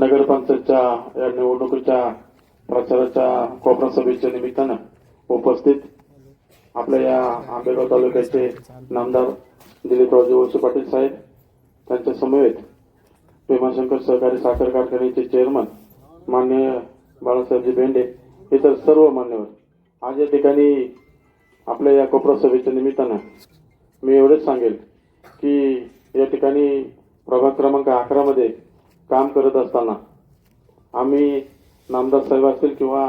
नगरपंचायतच्या या निवडणुकीच्या प्रचाराच्या कोपरा सभेच्या निमित्तानं उपस्थित आपल्या या आंबेगाव तालुक्याचे नामदार दिलीपरावजी वळसे पाटील साहेब त्यांच्या समवेत भीमाशंकर सहकारी साखर कारखान्याचे चेअरमन मान्य बाळासाहेबजी बेंडे इतर सर्व मान्यवर. आज या ठिकाणी आपल्या या कोपरा सभेच्या निमित्तानं मी एवढेच सांगेल की या ठिकाणी प्रभाग क्रमांक अकरामध्ये काम करत असताना आम्ही नामदार साहेब असतील किंवा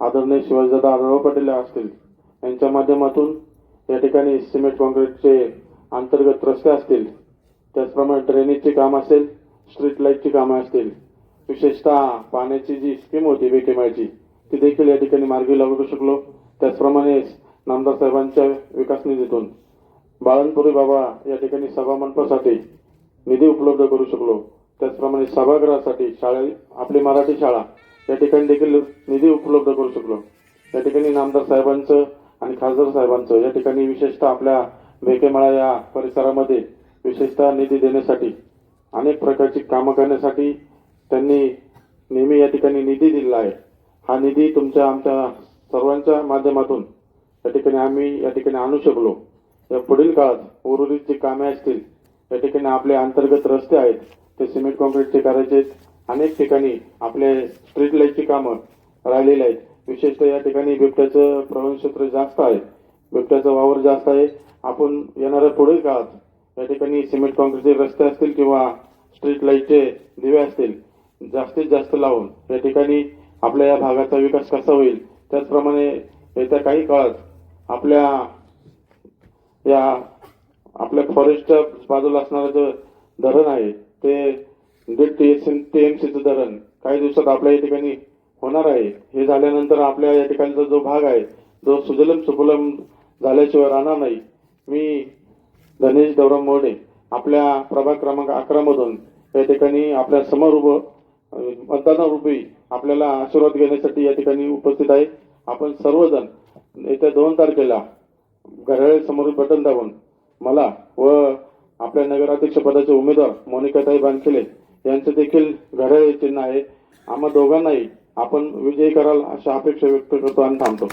आदरणीय शिवाजीदादा आढळराव पाटील असतील यांच्या माध्यमातून या ठिकाणी सिमेंट कॉन्क्रीटचे अंतर्गत रस्ते असतील त्याचप्रमाणे ड्रेनेजची काम असेल स्ट्रीट लाईटची कामं असतील विशेषतः पाण्याची जी स्कीम होती बेकेमायची ती देखील या ठिकाणी मार्गी लागू शकलो. त्याचप्रमाणे नामदार साहेबांच्या विकास निधीतून बाळणपुरी बाबा या ठिकाणी सभामंडपासाठी निधी उपलब्ध करू शकलो. त्याचप्रमाणे सभागृहासाठी शाळे आपली मराठी शाळा या ठिकाणी देखील निधी उपलब्ध करू शकलो. या ठिकाणी नामदार साहेबांचं आणि खासदार साहेबांचं या ठिकाणी विशेषतः आपल्या बेकेमाळा या परिसरामध्ये विशेषतः निधी देण्यासाठी अनेक प्रकारची कामं करण्यासाठी त्यांनी नेहमी या ठिकाणी निधी दिलेला आहे. हा निधी तुमच्या आमच्या सर्वांच्या माध्यमातून या ठिकाणी आम्ही या ठिकाणी आणू शकलो. या पुढील काळात उर्वरित जी कामे असतील या ठिकाणी आपले अंतर्गत रस्ते आहेत ते सिमेंट कॉन्क्रीटचे करायचे अनेक ठिकाणी आपले स्ट्रीट लाईटची कामं राहिलेली आहेत. विशेषतः या ठिकाणी बिबट्याचं प्रवण क्षेत्र जास्त आहे. बिबट्याचा वावर जास्त आहे. आपण येणाऱ्या पुढील काळात या ठिकाणी सिमेंट कॉन्क्रीटचे रस्ते असतील किंवा स्ट्रीट लाईटचे दिवे असतील जास्तीत जास्त लावून या ठिकाणी आपल्या या भागाचा विकास कसा होईल? त्याचप्रमाणे येत्या काही काळात आपल्या या आपल्या फॉरेस्टच्या बाजूला असणारं जे धरण आहे ते दीड टी एम सीचं धरण काही दिवसात आपल्या या ठिकाणी होणार आहे. हे झाल्यानंतर आपल्या या ठिकाणचा जो भाग आहे जो सुजलम सुफलम झाल्याशिवाय राहणार नाही. मी धनेश दौराम मोडे आपल्या प्रभाग क्रमांक अकरा मधून या ठिकाणी आपल्यासमोर उभं मतदानारूपी आपल्याला आशीर्वाद घेण्यासाठी या ठिकाणी उपस्थित आहे. आपण सर्वजण येत्या दोन तारखेला घड्याळे समोर बटन दाबून मला व आपल्या नगराध्यक्ष पदाचे उमेदवार मोनिकाताई बानखिले यांचे देखील घड्याळ चिन्ह आहे. आम्हा दोघांनाही आपण विजयी कराल अशा अपेक्षा व्यक्त करतो आणि थांबतो.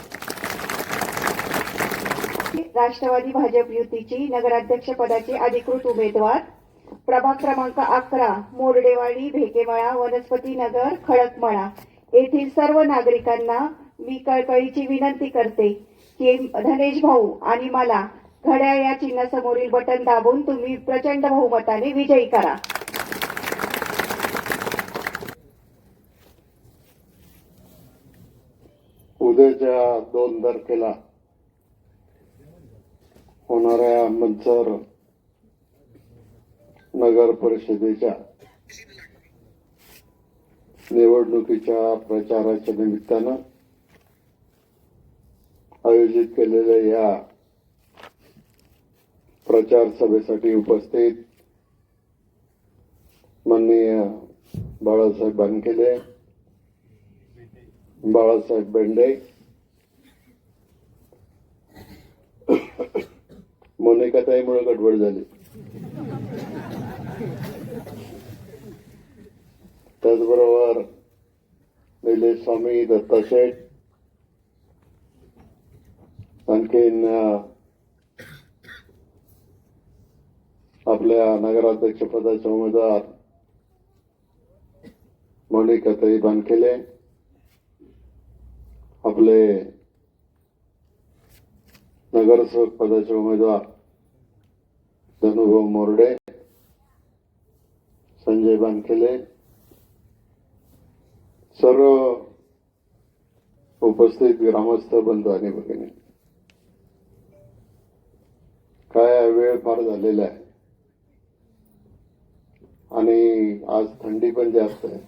राष्ट्रवादी भाजप युतीची नगराध्यक्ष पदाचे अधिकृत उमेदवार. प्रभाग क्रमांक अकरा मोरडेवाडी भेकेमळा वनस्पती नगर खडकमळा. येथील सर्व नागरिकांना मी कळकळीची विनंती करते की धनेश भाऊ आणि मला घड्याळ या चिन्हासमोरील बटन दाबून तुम्ही प्रचंड बहुमताने विजयी करा. उद्याच्या दोन तारखेला होणाऱ्या मंचर नगर परिषदेच्या निवडणुकीच्या प्रचाराच्या निमित्तानं आयोजित केलेल्या या प्रचार सभेसाठी उपस्थित माननीय बाळासाहेब बानकेले बाळासाहेब बेंडे मोनिकाताईमुळे गडबड झाली. त्याचबरोबर निलेश स्वामी दत्ता शेठ आणखीन आपल्या नगराध्यक्ष पदाचे उमेदवार मौलिकताई बानखेले आपले नगरसेवक पदाचे उमेदवार धनुभाऊ मोरडे संजय बानखेले सर्व उपस्थित ग्रामस्थ बंधू आणि भगिनी काय वेळ फार झालेला आहे? आणि आज थंडी पण जास्त आहे.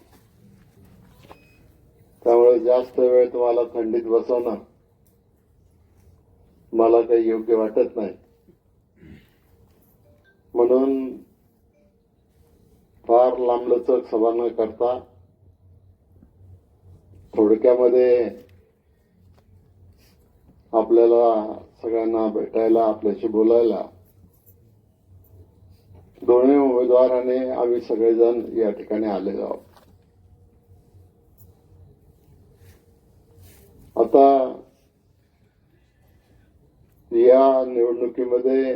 त्यामुळे जास्त वेळ तुम्हाला थंडीत बसवणं मला काही योग्य वाटत नाही. म्हणून फार लांबलचक सभा न करता थोडक्यामध्ये आपल्याला सगळ्यांना भेटायला आपल्याशी बोलायला दोन्ही उमेदवाराने आम्ही सगळेजण या ठिकाणी आलेलो आहोत. आता या निवडणुकीमध्ये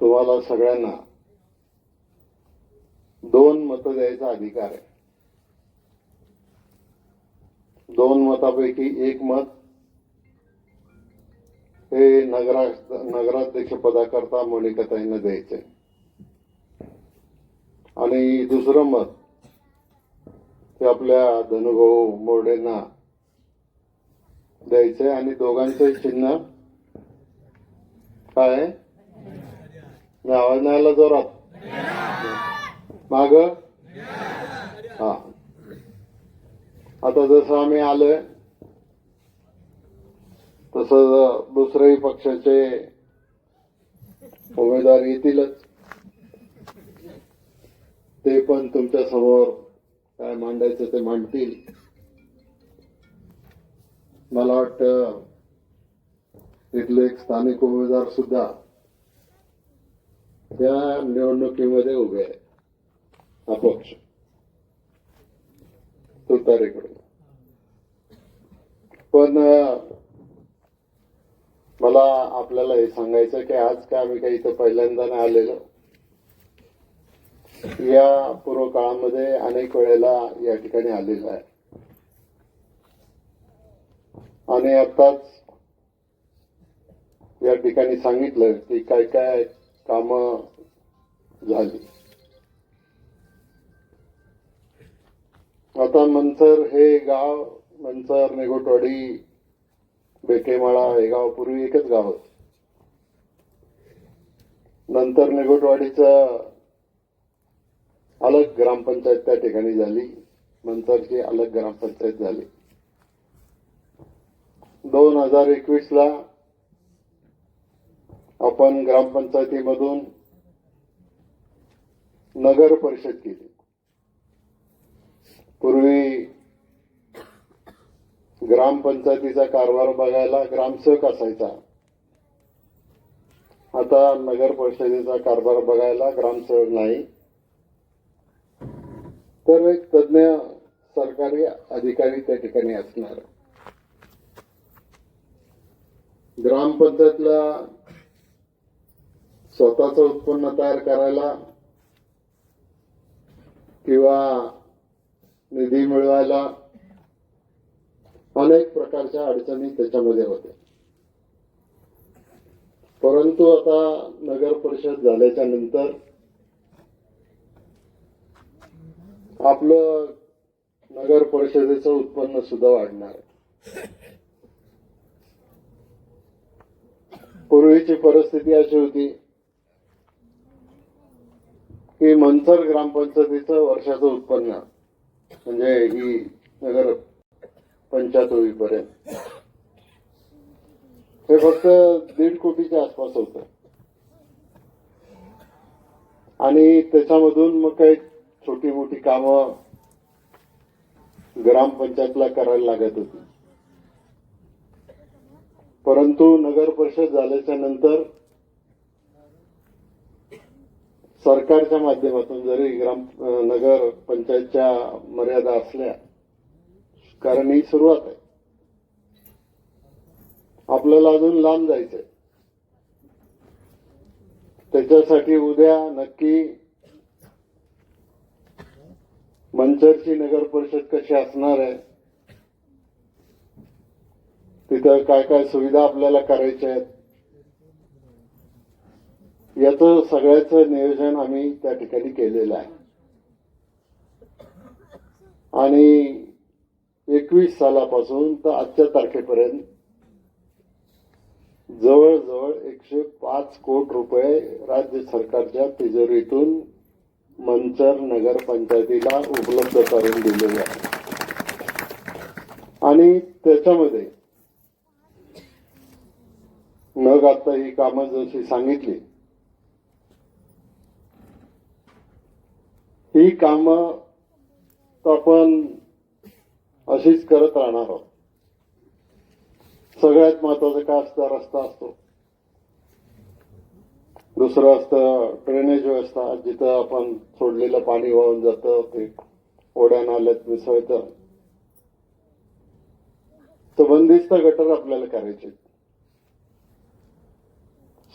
तुम्हाला सगळ्यांना दोन मतं द्यायचा अधिकार आहे. दोन मतापैकी एक मत हे नगरा नगराध्यक्ष पदाकरता मोनिकाताईंना द्यायचे. आणि दुसरं मत ते आपल्या धनुभाऊ मोर्डेंना द्यायचंय. आणि दोघांचं चिन्ह काय? आहे? आवाज नाही आला जोरात. माग? हा. आता जसं आम्ही आलोय तसं दुसऱ्याही पक्षाचे उमेदवार येतीलच. ते पण तुमच्यासमोर काय मांडायचं ते मांडतील. मला वाटतं तिथले एक स्थानिक उमेदवार सुद्धा त्या निवडणुकीमध्ये उभे आहे अपक्ष. तुतारीकडून. पण मला आपल्याला हे सांगायचं की आज काय आम्ही काही इथं पहिल्यांदा नाही आलेलो. या पूर्व काळामध्ये अनेक वेळेला या ठिकाणी आलेलो आहे. आणि आताच या ठिकाणी सांगितलं की काय काय काम झाली. आता मनसर हे गाव मनसर निगोटवाडी बेटेमाळा हे गाव पूर्वी एकच गाव होत. नंतर निगोटवाडीचं अलग ग्रामपंचायत त्या ठिकाणी झाली. नंतरची अलग ग्रामपंचायत झाली. दोन हजार एकवीस ला आपण ग्रामपंचायतीमधून नगर परिषद केली. पूर्वी ग्रामपंचायतीचा कारभार बघायला ग्रामसेवक असायचा. आता नगर परिषदेचा कारभार बघायला ग्रामसेवक नाही. तर एक तज्ज्ञ सरकारी अधिकारी त्या ठिकाणी असणार. ग्रामपंचायतला स्वतःच उत्पन्न तयार करायला किंवा निधी मिळवायला अनेक प्रकारच्या अडचणी त्याच्यामध्ये होत्या. परंतु आता नगर परिषद झाल्याच्यानंतर आपलं नगर परिषदेचं उत्पन्न सुद्धा वाढणार पूर्वीची परिस्थिती अशी होती की मनसर ग्रामपंचायतीचं वर्षाचं उत्पन्न म्हणजे ही नगर पंचायत होईपर्यंत ते फक्त दीड कोटीच्या आसपास होत. आणि त्याच्यामधून मग काही छोटी मोठी कामं ग्रामपंचायतला करायला लागत होती. परंतु नगर परिषद झाल्याच्यानंतर सरकारच्या माध्यमातून जरी ग्राम नगर पंचायतच्या मर्यादा असल्या कारण ही सुरुवात आहे. आपल्याला अजून लांब जायचंय. त्याच्यासाठी उद्या नक्की मंचरची नगर परिषद कशी असणार आहे तिथं काय काय सुविधा आपल्याला करायच्या आहेत याचं सगळ्याचं नियोजन आम्ही त्या ठिकाणी केलेलं आहे. आणि एकवीस सालापासून तर आजच्या तारखेपर्यंत जवळजवळ एकशे पाच कोटी रुपये राज्य सरकारच्या तिजोरीतून मंचर नगर पंचायतीला उपलब्ध करून दिलेले आहे. आणि त्याच्यामध्ये मग आता ही कामं जशी सांगितली ही कामं आपण अशीच करत राहणार आहोत. सगळ्यात महत्वाचं काय असतं? रस्ता असतो. दुसरं असतं ड्रेनेज व्यवस्था. जिथं आपण सोडलेलं पाणी वाहून जातं ते ओढ्या नाल्यात मिसळतं. तर बंदिस्त गटर आपल्याला करायचे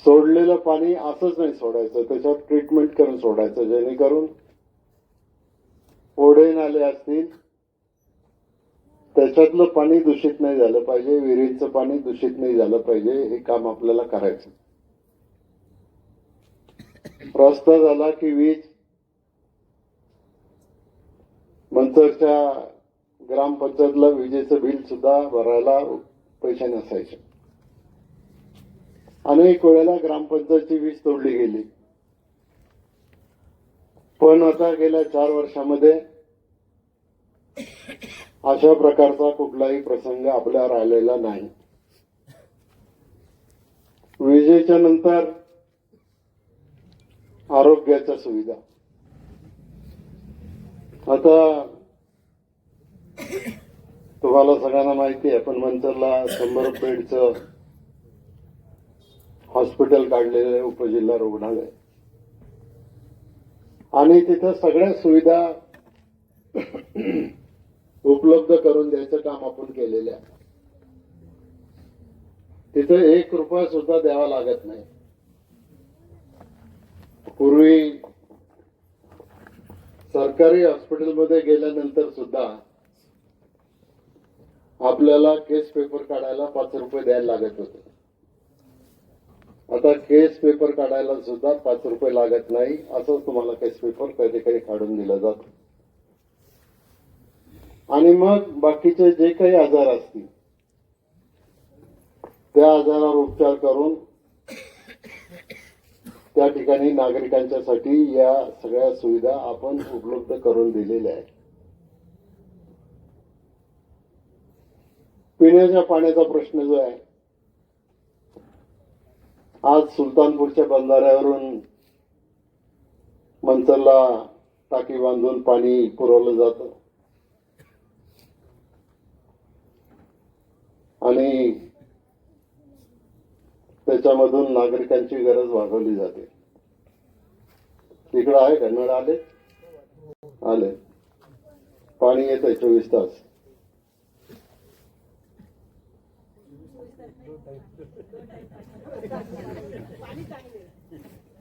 सोडलेलं पाणी असंच नाही सोडायचं. त्याच्यात ट्रीटमेंट करून सोडायचं. जेणेकरून ओढे नाले असतील त्याच्यातलं पाणी दूषित नाही झालं पाहिजे विहिरीचं पाणी दूषित नाही झालं पाहिजे हे काम आपल्याला करायचं. रस्ता झाला की वीज. मंचरच्या ग्रामपंचायतला विजेचं बिल सुद्धा भरायला पैसे नसायचे. अनेक वेळेला ग्रामपंचायतची वीज तोडली गेली. पण आता गेल्या चार वर्षामध्ये अशा प्रकारचा कुठलाही प्रसंग आपल्या राहिलेला नाही. विजेच्या नंतर आरोग्याच्या सुविधा. आता तुम्हाला सगळ्यांना माहिती आहे पण मंचरला शंभर बेडचं हॉस्पिटल काढलेलं आहे उपजिल्हा रुग्णालय. आणि तिथं सगळ्या सुविधा उपलब्ध करून द्यायचं काम आपण केलेलं आहे. तिथं एक रुपया सुद्धा द्यावा लागत नाही. पूर्वी सरकारी हॉस्पिटलमध्ये गेल्यानंतर सुद्धा आपल्याला केस पेपर काढायला पाच रुपये द्यायला लागत होते. आता केस पेपर काढायला सुद्धा पाच रुपये लागत नाही असंच तुम्हाला केस पेपर कधी कधी काढून दिला जातो. आणि मग बाकीचे जे काही आजार असतील त्या आजारावर उपचार करून त्या ठिकाणी नागरिकांच्यासाठी या सगळ्या सुविधा आपण उपलब्ध करून दिलेल्या आहेत. पिण्याच्या पाण्याचा प्रश्न जो आहे आज सुलतानपूरच्या बंधाऱ्यावरून मंचरला टाकी बांधून पाणी पुरवलं जातं. आणि त्याच्यामधून नागरिकांची गरज भागवली जाते. तिकडं आहे का नळ आले. आले. पाणी येत आहे चोवीस तास.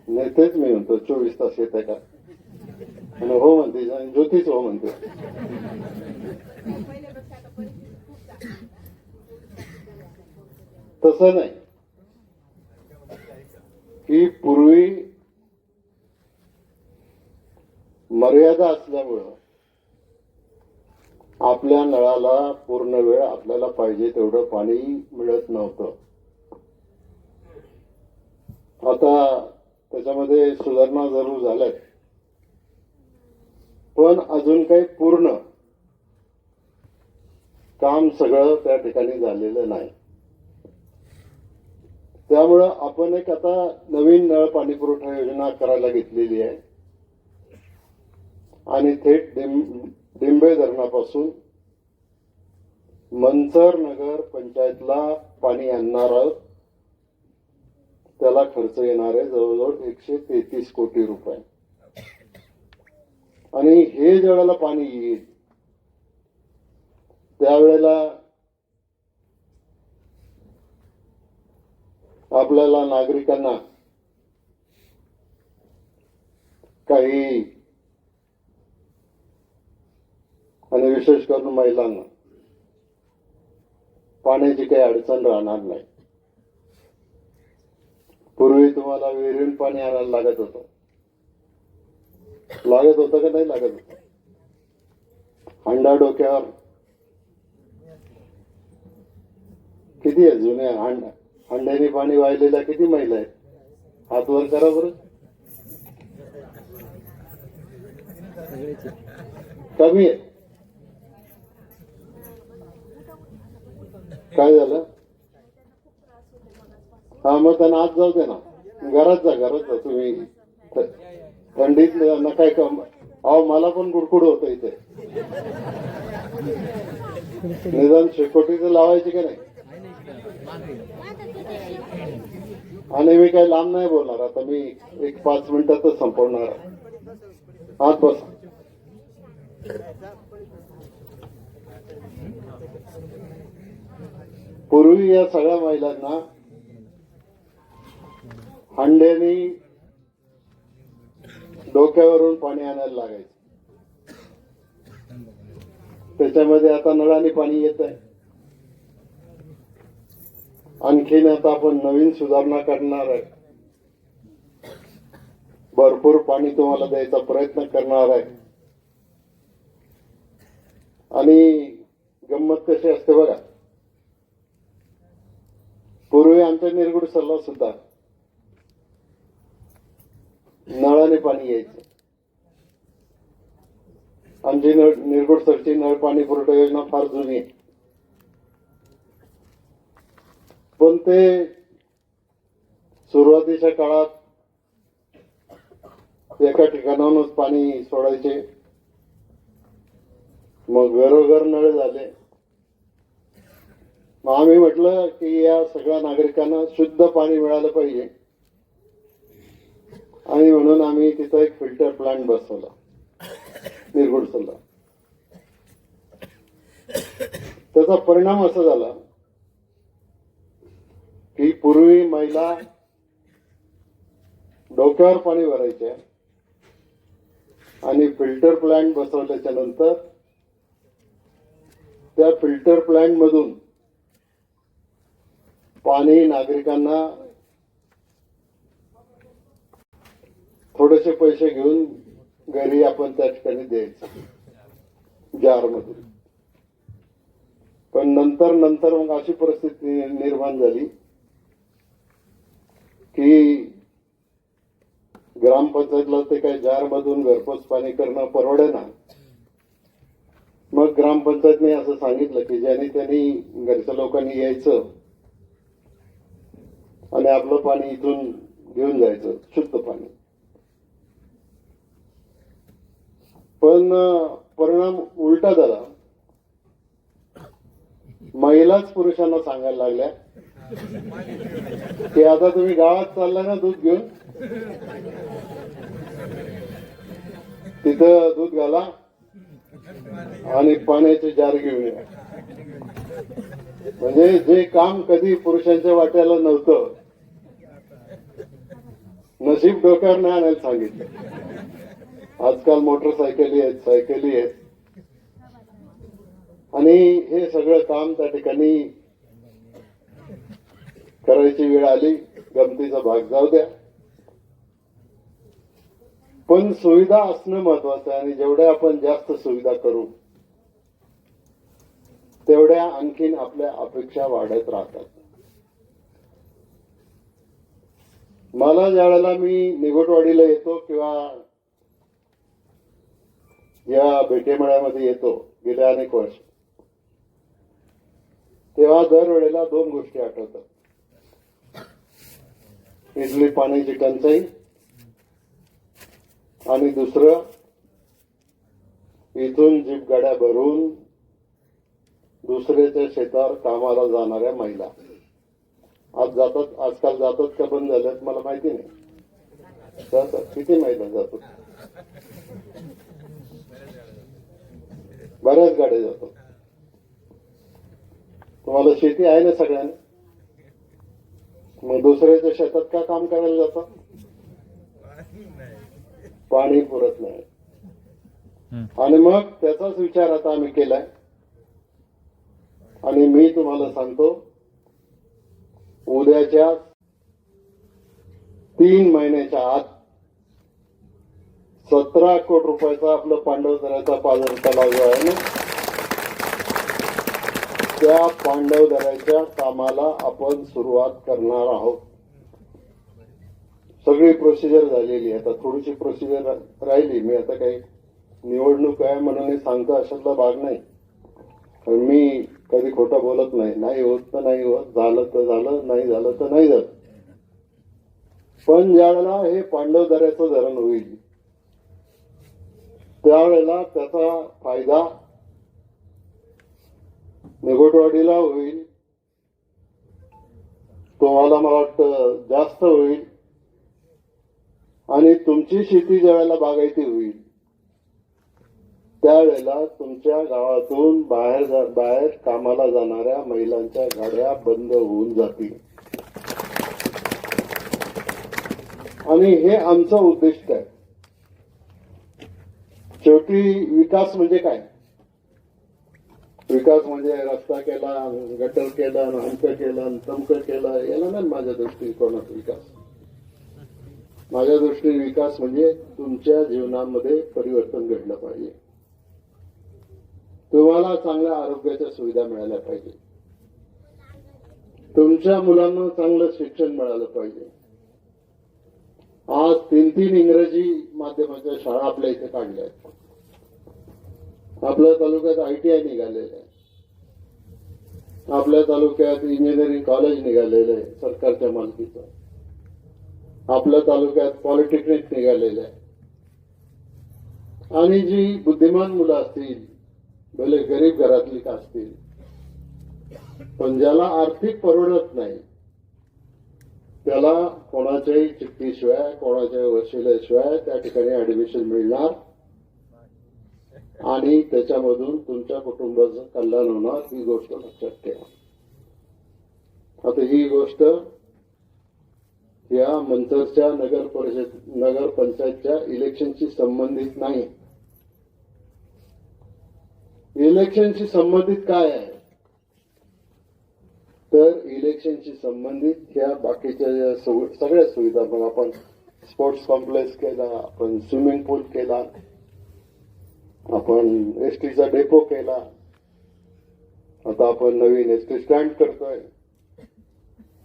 नाही तेच मी म्हणतो चोवीस तास येत आहे का हो म्हणते आणि ज्योतीच हो म्हणते. तसं नाही. की पूर्वी मर्यादा असल्यामुळं आपल्या नळाला पूर्ण वेळ आपल्याला पाहिजे तेवढं पाणी मिळत नव्हतं. आता त्याच्यामध्ये सुधारणा जरूर झाल्यात. पण अजून काही पूर्ण काम सगळं त्या ठिकाणी झालेलं नाही. त्यामुळं आपण एक आता नवीन नळ पाणी पुरवठा योजना करायला घेतलेली आहे. आणि थेट डिंबे धरणापासून मंचर नगर पंचायतला पाणी आणणार आहोत. त्याला खर्च येणार आहे जवळजवळ एकशे तेहतीस कोटी रुपये. आणि हे ज्या वेळेला पाणी येईल त्यावेळेला आपल्याला नागरिकांना काही आणि विशेष करून महिलांना पाण्याची काही अडचण राहणार नाही. पूर्वी तुम्हाला विहिरीन पाणी आणायला लागत होतं. लागत होतं का नाही लागत होतं? हंडा डोक्यावर. किती आहे जुन्या हंडा? अंड्याने पाणी वाहिलेल्या किती महिला आहेत? हात वर करा बरं. कमी आहे. काय झालं? हा मग त्यांना आत जाऊ दे ना. घरात जा घरात जा तुम्ही. थंडीत न काय कम? अहो मला पण गुडकुड होतं इथे. निदान शेकोटीचं लावायची का नाही? आणि मी काही लांब नाही बोलणार. आता मी एक पाच मिनिटातच संपवणार आज आत बस. पूर्वी या सगळ्या महिलांना हंड्यानी डोक्यावरून पाणी आणायला लागायचं. त्याच्यामध्ये आता नळाने पाणी येत आहे आणखीन आता आपण नवीन सुधारणा करणार आहे. भरपूर पाणी तुम्हाला द्यायचा प्रयत्न करणार आहे. आणि गंमत कशी असते बघा. पूर्वी आमचा निरगुड सल्ला सुद्धा नळाने पाणी यायचं. आमची नळ निर्गुड सरची नळ पाणी पुरवठा योजना फार जुनी आहे. पण ते सुरुवातीच्या काळात एका ठिकाणाहूनच पाणी सोडायचे. मग घरोघर नळे झाले. मग आम्ही म्हटलं की या सगळ्या नागरिकांना शुद्ध पाणी मिळालं पाहिजे. आणि म्हणून आम्ही तिथं एक फिल्टर प्लांट बसवला. निरगुडसला त्याचा परिणाम असा झाला की पूर्वी महिला डोक्यावर पाणी भरायचे आणि फिल्टर प्लांट बसवल्याच्या नंतर त्या फिल्टर प्लांट मधून पाणी नागरिकांना थोडेसे पैसे घेऊन घरी आपण त्या ठिकाणी द्यायचं. जार मधून पण नंतर नंतर मग अशी परिस्थिती निर्माण झाली. की ग्रामपंचायतला ते काही जार मधून घरपोच पाणी करणं परवडे ना. मग ग्रामपंचायतने असं सांगितलं की ज्याने त्यांनी घरच्या लोकांनी यायचं आणि आपलं पाणी इथून घेऊन जायचं शुद्ध पाणी. पण परिणाम उलटा झाला. महिलाच पुरुषांना सांगायला लागल्या. ते आता तुम्ही गावात चालला ना दूध घेऊन? तिथं दूध घाला आणि पाण्याचे जार घेऊन या. म्हणजे जे काम कधी पुरुषांच्या वाट्याला नव्हतं नशीब डोक्यावर नाही आणायला सांगितलं. आजकाल मोटरसायकली आहेत सायकली आहेत. आणि हे सगळं काम त्या ठिकाणी करायची वेळ आली गमतीचा भाग जाऊ द्या. पण सुविधा असणं महत्वाचं आहे आणि जेवढ्या आपण जास्त सुविधा करू तेवढ्या आणखीन आपल्या अपेक्षा वाढत राहतात. मला ज्या वेळेला मी निगोटवाडीला येतो किंवा या भेटेमेळ्यामध्ये येतो गेल्या अनेक वर्ष तेव्हा दरवेळेला दोन गोष्टी आठवतात. इडली पाण्याची टंचाई आणि दुसरं इथून जीप गाड्या भरून दुसऱ्याच्या शेतावर कामाला जाणाऱ्या महिला. आज जातात आजकाल जातात का बंद झाल्यात मला माहिती नाही. जातात. किती महिला जातात? बऱ्याच गाड्या जातात. तुम्हाला शेती आहे ना सगळ्यांना? मग दुसऱ्याच्या शेतात का काम करायला जातात? पाणी पुरत नाही. आणि मग त्याचाच विचार आता आम्ही केलाय. आणि मी तुम्हाला सांगतो उद्याच्या तीन महिन्याच्या आत सतरा कोटी रुपयाचा आपलं पांडवदऱ्याचा पाजर तलाव जो आहे ना त्या पांडव दराच्या कामाला आपण सुरुवात करणार आहोत. सगळी प्रोसिजर झालेली आता थोडीशी प्रोसिजर राहिली. मी आता काही निवडणूक आहे म्हणून हे सांगतो अशातला भाग नाही. कारण मी कधी खोटं बोलत नाही. नाही होत तर नाही होत. झालं तर झालं. नाही झालं तर नाही झालं. पण ज्यावेळेला हे पांडव दऱ्याचं धरण होईल त्यावेळेला त्याचा फायदा निगोटवाडीला होईल. तुम्हाला मला वाटतं जास्त होईल. आणि तुमची शेती ज्या वेळेला बागायती होईल त्यावेळेला तुमच्या गावातून बाहेर बाहेर कामाला जाणाऱ्या महिलांच्या गाड्या बंद होऊन जातील. आणि हे आमचं उद्दिष्ट आहे. शेवटी विकास म्हणजे काय? विकास म्हणजे रस्ता केला गटर केला अमकं केलं तमकं केलं याला नाही माझ्या दृष्टिकोनात विकास. माझ्या दृष्टीने विकास म्हणजे तुमच्या जीवनामध्ये परिवर्तन घडलं पाहिजे. तुम्हाला चांगल्या आरोग्याच्या सुविधा मिळाल्या पाहिजे. तुमच्या मुलांना चांगलं शिक्षण मिळालं पाहिजे. आज तीन तीन इंग्रजी माध्यमाच्या शाळा आपल्या इथे काढल्या आहेत. आपल्या तालुक्यात आयटीआय निघालेलं आहे. आपल्या तालुक्यात इंजिनिअरिंग कॉलेज निघालेलं आहे सरकारच्या मालकीचं. आपल्या तालुक्यात पॉलिटेक्निक निघालेलं आहे. आणि जी बुद्धिमान मुलं असतील भले गरीब घरातली का असतील पण ज्याला आर्थिक परवडत नाही त्याला कोणाच्याही चिठ्ठीशिवाय कोणाच्या वशिल्याशिवाय त्या ठिकाणी ऍडमिशन मिळणार आणि त्याच्यामधून तुमच्या कुटुंबाचं कल्याण होणार ही गोष्ट लक्षात ठेवा. आता ही गोष्ट या मंथरच्या नगर परिषद नगर पंचायतच्या इलेक्शनशी संबंधित नाही. इलेक्शनशी संबंधित काय आहे? तर इलेक्शनशी संबंधित ह्या बाकीच्या ज्या सगळ्या सुविधा मग आपण स्पोर्ट्स कॉम्प्लेक्स केला आपण स्विमिंग पूल केला आपण एस टीचा डेपो केला. आता आपण नवीन एस टी स्टँड करतोय.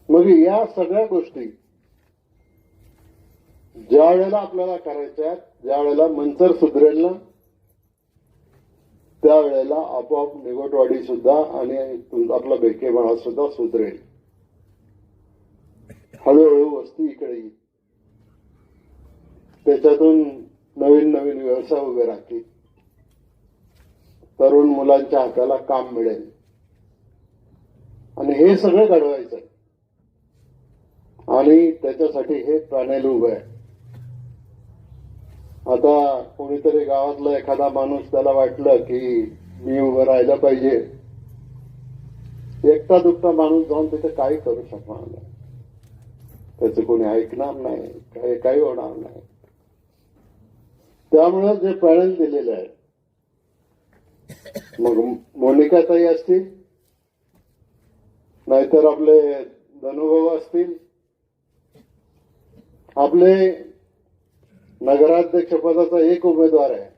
मग या सगळ्या गोष्टी ज्या वेळेला आपल्याला करायच्या ज्या वेळेला मंचर सुधरेल ना त्यावेळेला आपोआप निवडवाडी सुद्धा आणि आपला बेकेमाळा सुद्धा सुधरेल. हळूहळू वस्ती इकडे येईल. त्याच्यातून नवीन नवीन व्यवसाय उभे राहतील. तरुण मुलांच्या हाताला काम मिळेल. आणि हे सगळं घडवायचं आहे. आणि त्याच्यासाठी हे पॅनेल उभं आहे. आता कोणीतरी गावातला एखादा माणूस त्याला वाटलं की मी उभं राहिलं पाहिजे. एकटा दुखता माणूस जाऊन तिथे काही करू शकणार नाही. त्याचं कोणी ऐकणार नाही काही काही होणार नाही. त्यामुळे जे पॅनल दिलेले आहे मग मोनिका ताई असतील नाहीतर आपले धनुभाऊ असतील आपले नगराध्यक्ष पदाचा एक उमेदवार आहे.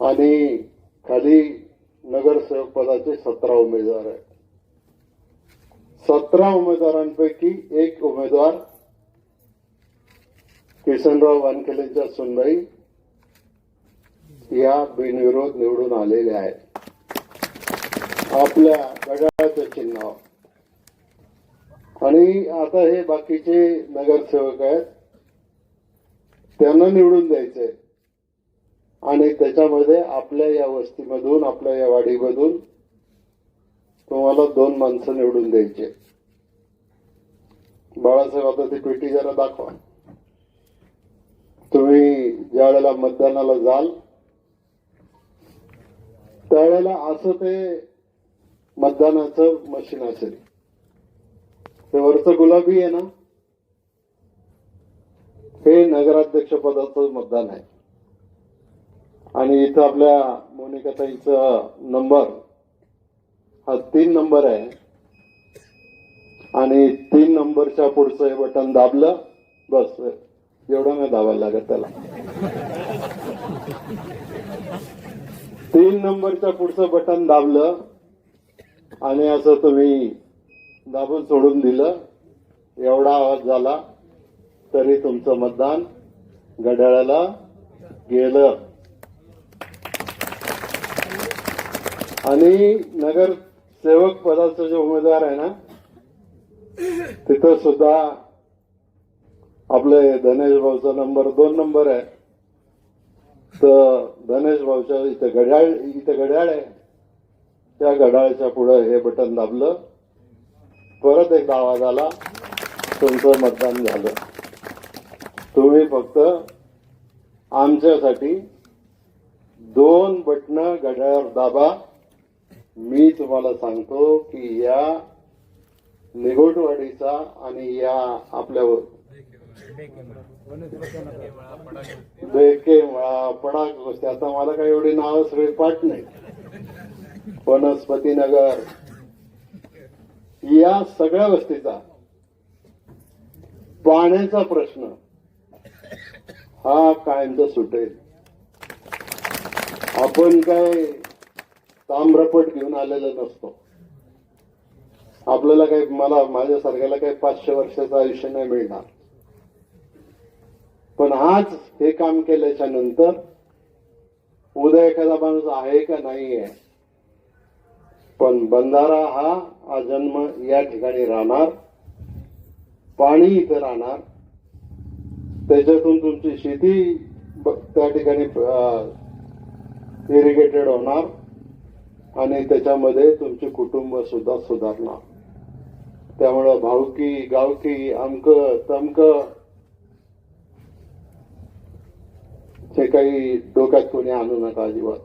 आणि खाली नगरसेवक पदाचे सतरा उमेदवार आहेत. सतरा उमेदवारांपैकी एक उमेदवार किसनराव वानखेलेंच्या सुनबाई या बिनविरोध निवडून आलेल्या आहेत. आपल्या गडाच्या चिन्ह. आणि आता हे बाकीचे नगरसेवक आहेत त्यांना निवडून द्यायचंय. आणि त्याच्यामध्ये आपल्या या वस्तीमधून आपल्या या वाडीमधून तुम्हाला दोन माणसं निवडून द्यायचे. बाळासाहेब आता ती पेटी जरा दाखवा. तुम्ही ज्या वेळेला मतदानाला जाल त्यावेळेला असं ते मतदानाचं मशीन असेल. ते वरचं गुलाबी आहे ना हे नगराध्यक्ष पदाचं मतदान आहे. आणि इथं आपल्या मोनिकाताईचा नंबर हा तीन नंबर आहे. आणि तीन नंबरच्या पुढचं हे बटन दाबलं बस एवढं नाही दाबायला लागत त्याला. तीन नंबरच्या पुढचं बटन दाबलं आणि असं तुम्ही दाबून सोडून दिलं. एवढा आवाज झाला तरी तुमचं मतदान घड्याळाला गेलं. आणि नगर सेवक पदाचा जो उमेदवार आहे ना तिथं सुद्धा आपले धनेश भाऊचा नंबर दोन नंबर आहे. तर धनेश भाऊच्या इथं घड्याळ इथं घड्याळ आहे. त्या घड्याळाच्या पुढं हे बटन दाबलं. परत एकदा आवाज आला. तुमचं मतदान झालं. तुम्ही फक्त आमच्यासाठी दोन बटणं घड्याळावर दाबा. मी तुम्हाला सांगतो की या निगोटवाडीचा आणि या आपल्या बेके मळा पडाक गोष्टी. आता मला काही एवढी नाव सगळे पाठ नाही. वनस्पती नगर या सगळ्या गोष्टीचा पाण्याचा प्रश्न हा कायमचा सुटेल. आपण काय ताम्रपट घेऊन आलेलं नसतो. आपल्याला काही मला माझ्यासारख्याला काही पाचशे वर्षाचं आयुष्य नाही मिळणार. पण आज हे काम केल्याच्यानंतर उद्या एखादा माणूस आहे का नाही आहे पण बंधारा हा जन्म या ठिकाणी राहणार पाणी इथं राहणार. त्याच्यातून तुमची शेती त्या ठिकाणी इरिगेटेड होणार आणि त्याच्यामध्ये तुमचे कुटुंब सुद्धा सुधारणार. त्यामुळं भावकी गावकी अमक तमक हे काही डोक्यात कोणी आणू नका अजिबात.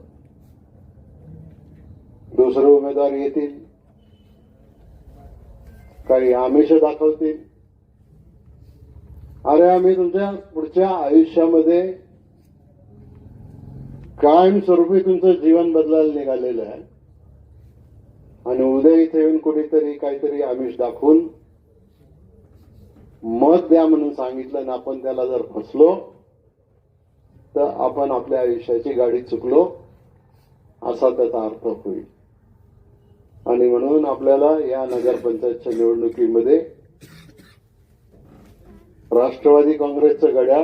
दुसरे उमेदवार येतील. काही आमिष दाखवतील. अरे आम्ही तुमच्या पुढच्या आयुष्यामध्ये कायमस्वरूपी तुमचं जीवन बदलायला निघालेलं आहे. आणि उद्या इथे येऊन कुणीतरी काहीतरी आमिष दाखवून मत द्या म्हणून सांगितलं आणि आपण त्याला जर फसलो तर आपण आपल्या आयुष्याची गाडी चुकलो असा त्याचा अर्थ होईल. आणि म्हणून आपल्याला या नगरपंचायतच्या निवडणुकीमध्ये राष्ट्रवादी काँग्रेसचं गड्या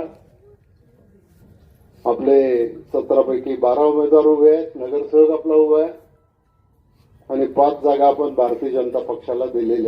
आपले सतरापैकी बारा उमेदवार उभे आहेत नगरसेवक आपला उभा आहे आणि पाच जागा आपण भारतीय जनता पक्षाला दिलेल्या आहेत.